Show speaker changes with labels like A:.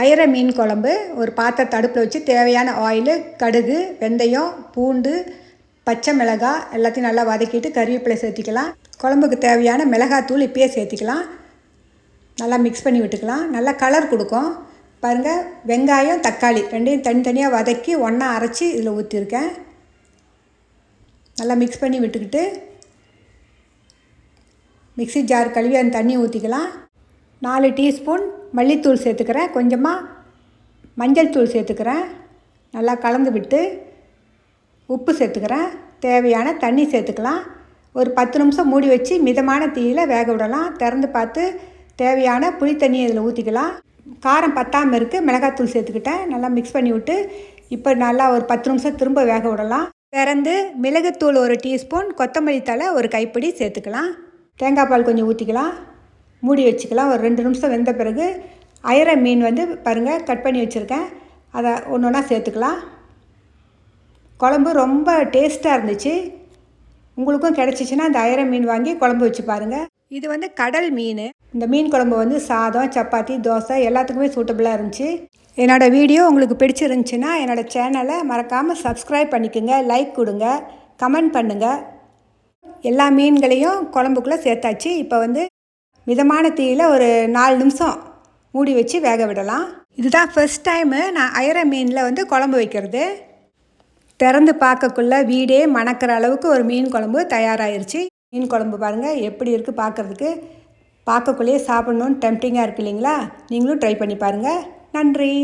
A: அயர மீன் குழம்பு ஒரு பாத்திர அடுப்பில் வச்சு தேவையான ஆயிலு கடுகு வெந்தயம் பூண்டு பச்சை மிளகாய் எல்லாத்தையும் நல்லா வதக்கிட்டு கறிவேப்பிலை சேர்த்திக்கலாம். குழம்புக்கு தேவையான மிளகாத்தூள் இப்பயே சேர்த்திக்கலாம். நல்லா மிக்ஸ் பண்ணி விட்டுக்கலாம். நல்லா கலர் கொடுக்கும். பாருங்கள் வெங்காயம் தக்காளி ரெண்டையும் தனித்தனியாக வதக்கி ஒன்றா அரைச்சி இதில் ஊற்றிருக்கேன் நல்லா மிக்ஸ் பண்ணி விட்டுக்கிட்டு மிக்ஸி ஜார் கழுவி அந்த தண்ணி ஊற்றிக்கலாம் நாலு டீஸ்பூன் மல்லித்தூள் சேர்த்துக்கிறேன். கொஞ்சமாக மஞ்சள் தூள் சேர்த்துக்கிறேன். நல்லா கலந்து விட்டு உப்பு சேர்த்துக்கிறேன். தேவையான தண்ணி சேர்த்துக்கலாம். ஒரு பத்து நிமிஷம் மூடி வச்சு மிதமான தீயில் வேக விடலாம். திறந்து பார்த்து தேவையான புளி தண்ணியை இதில் ஊற்றிக்கலாம் காரம் பத்தாமல் இருக்குது மிளகாத்தூள் சேர்த்துக்கிட்டேன். நல்லா மிக்ஸ் பண்ணி விட்டு இப்போ நல்லா ஒரு பத்து நிமிஷம் திரும்ப வேக விடலாம். திறந்து மிளகுத்தூள் ஒரு டீஸ்பூன் கொத்தமல்லி தழை ஒரு கைப்பிடி சேர்த்துக்கலாம். தேங்காய் பால் கொஞ்சம் ஊற்றிக்கலாம் மூடி வச்சுக்கலாம். ஒரு ரெண்டு நிமிஷம் வெந்த பிறகு அயர மீன் வந்து பாருங்கள் கட் பண்ணி வச்சுருக்கேன். அதை ஒன்று ஒன்றா சேர்த்துக்கலாம். குழம்பு ரொம்ப டேஸ்ட்டாக இருந்துச்சு. உங்களுக்கும் கிடச்சிச்சின்னா அந்த அயர மீன் வாங்கி குழம்பு வச்சு பாருங்கள் இது வந்து கடல் மீன். இந்த மீன் குழம்பு வந்து சாதம் சப்பாத்தி தோசை எல்லாத்துக்குமே சூட்டபுளாக இருந்துச்சு. என்னோடய வீடியோ உங்களுக்கு பிடிச்சிருந்துச்சின்னா என்னோடய சேனலை மறக்காமல் சப்ஸ்கிரைப் பண்ணிக்கோங்க லைக் கொடுங்க கமெண்ட் பண்ணுங்கள் எல்லா மீன்களையும் குழம்புக்குள்ளே சேர்த்தாச்சு. இப்போ வந்து மிதமான தீயில் ஒரு நாலு நிமிஷம் மூடி வச்சு வேக விடலாம். இதுதான் ஃபஸ்ட் டைமு நான் அயர மீனில் வந்து குழம்பு வைக்கிறது. திறந்து பார்க்கக்குள்ள வீடே மணக்கிற அளவுக்கு ஒரு மீன் குழம்பு தயாராகிருச்சு மீன் குழம்பு பாருங்கள் எப்படி இருக்குது பார்க்குறதுக்கு. பார்க்கக்குள்ளேயே சாப்பிட்ணுன்னு டெம்டிங்காக இருக்கு இல்லைங்களா? நீங்களும் ட்ரை பண்ணி பாருங்கள் நன்றி.